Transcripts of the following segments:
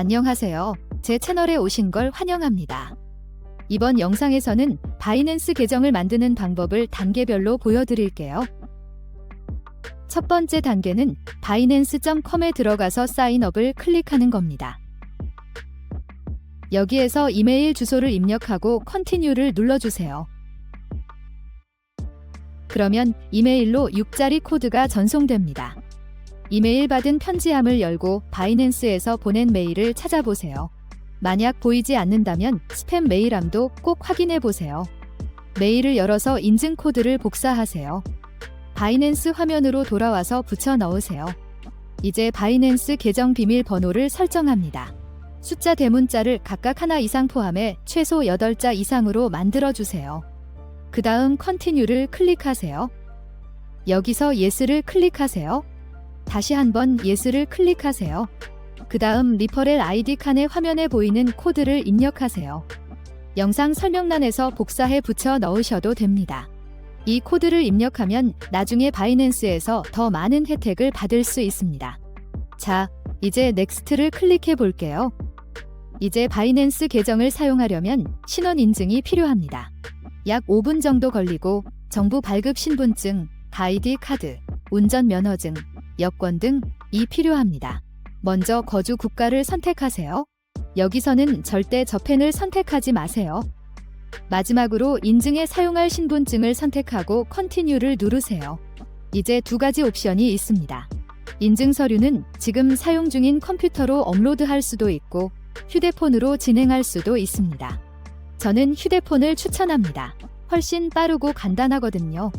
안녕하세요. 제 채널에 오신 걸 환영합니다. 이번 영상에서는 바이낸스 계정을 만드는 방법을 단계별로 보여드릴게요. 첫 번째 단계는 바이낸스.com에 들어가서 사인업을 클릭하는 겁니다. 여기에서 이메일 주소를 입력하고 컨티뉴를 눌러주세요. 그러면 이메일로 6자리 코드가 전송됩니다. 이메일 받은 편지함을 열고 바이낸스에서 보낸 메일을 찾아보세요. 만약 보이지 않는다면 스팸 메일함도 꼭 확인해 보세요. 메일을 열어서 인증 코드를 복사하세요. 바이낸스 화면으로 돌아와서 붙여 넣으세요. 이제 바이낸스 계정 비밀 번호를 설정합니다. 숫자 대문자를 각각 하나 이상 포함해 최소 8자 이상으로 만들어 주세요. 그 다음 컨티뉴를 클릭하세요. 여기서 예스를 클릭하세요. 다시 한번 예스를 클릭하세요. 그 다음 리퍼렐 아이디 칸의 화면에 보이는 코드를 입력하세요. 영상 설명란에서 복사해 붙여 넣으셔도 됩니다. 이 코드를 입력하면 나중에 바이낸스에서 더 많은 혜택을 받을 수 있습니다. 자, 이제 넥스트를 클릭해 볼게요. 이제 바이낸스 계정을 사용하려면 신원 인증이 필요합니다. 약 5분 정도 걸리고 정부 발급 신분증, 가이디 카드, 운전 면허증, 여권 등이 필요합니다. 먼저 거주 국가를 선택하세요. 여기서는 절대 저펜을 선택하지 마세요. 마지막으로 인증에 사용할 신분증을 선택하고 컨티뉴를 누르세요. 이제 두 가지 옵션이 있습니다. 인증 서류는 지금 사용 중인 컴퓨터로 업로드할 수도 있고 휴대폰으로 진행할 수도 있습니다. 저는 휴대폰을 추천합니다. 훨씬 빠르고 간단하거든요.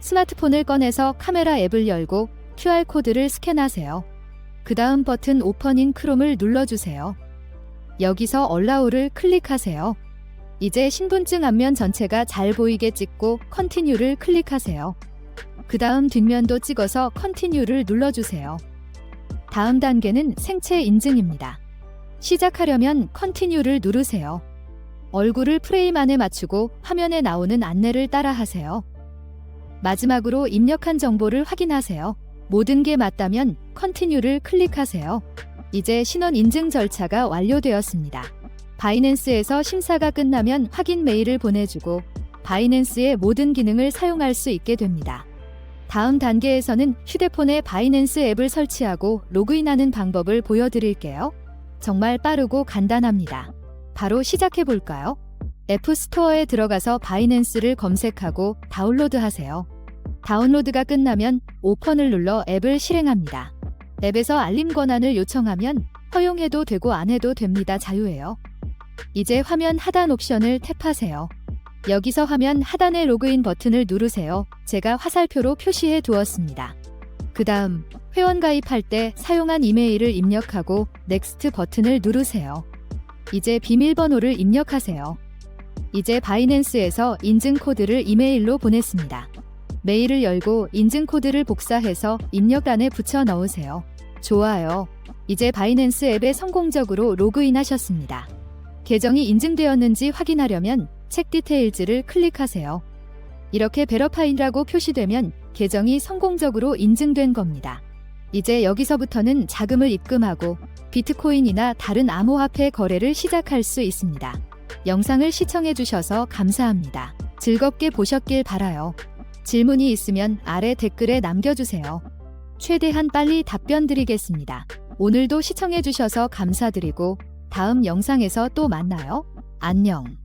스마트폰을 꺼내서 카메라 앱을 열고 QR코드를 스캔하세요. 그 다음 버튼 오퍼닝 크롬을 눌러주세요. 여기서 얼라우를 클릭하세요. 이제 신분증 앞면 전체가 잘 보이게 찍고 컨티뉴를 클릭하세요. 그 다음 뒷면도 찍어서 컨티뉴를 눌러주세요. 다음 단계는 생체 인증입니다. 시작하려면 컨티뉴를 누르세요. 얼굴을 프레임 안에 맞추고 화면에 나오는 안내를 따라 하세요. 마지막으로 입력한 정보를 확인하세요. 모든 게 맞다면 컨티뉴를 클릭하세요. 이제 신원 인증 절차가 완료되었습니다. 바이낸스에서 심사가 끝나면 확인 메일을 보내주고 바이낸스의 모든 기능을 사용할 수 있게 됩니다. 다음 단계에서는 휴대폰에 바이낸스 앱을 설치하고 로그인하는 방법을 보여드릴게요. 정말 빠르고 간단합니다. 바로 시작해 볼까요? 앱스토어에 들어가서 바이낸스를 검색하고 다운로드 하세요. 다운로드가 끝나면 오픈을 눌러 앱을 실행합니다. 앱에서 알림 권한을 요청하면 허용해도 되고 안 해도 됩니다. 자유예요. 이제 화면 하단 옵션을 탭하세요. 여기서 화면 하단의 로그인 버튼을 누르세요. 제가 화살표로 표시해 두었습니다. 그 다음 회원 가입할 때 사용한 이메일을 입력하고 넥스트 버튼을 누르세요. 이제 비밀번호를 입력하세요. 이제 바이낸스에서 인증 코드를 이메일로 보냈습니다. 메일을 열고 인증 코드를 복사해서 입력란에 붙여 넣으세요. 좋아요. 이제 바이낸스 앱에 성공적으로 로그인하셨습니다. 계정이 인증되었는지 확인하려면 책 디테일즈를 클릭하세요. 이렇게 베러파인이라고 표시되면 계정이 성공적으로 인증된 겁니다. 이제 여기서부터는 자금을 입금하고 비트코인이나 다른 암호화폐 거래를 시작할 수 있습니다. 영상을 시청해주셔서 감사합니다. 즐겁게 보셨길 바라요. 질문이 있으면 아래 댓글에 남겨주세요. 최대한 빨리 답변 드리겠습니다. 오늘도 시청해주셔서 감사드리고 다음 영상에서 또 만나요. 안녕.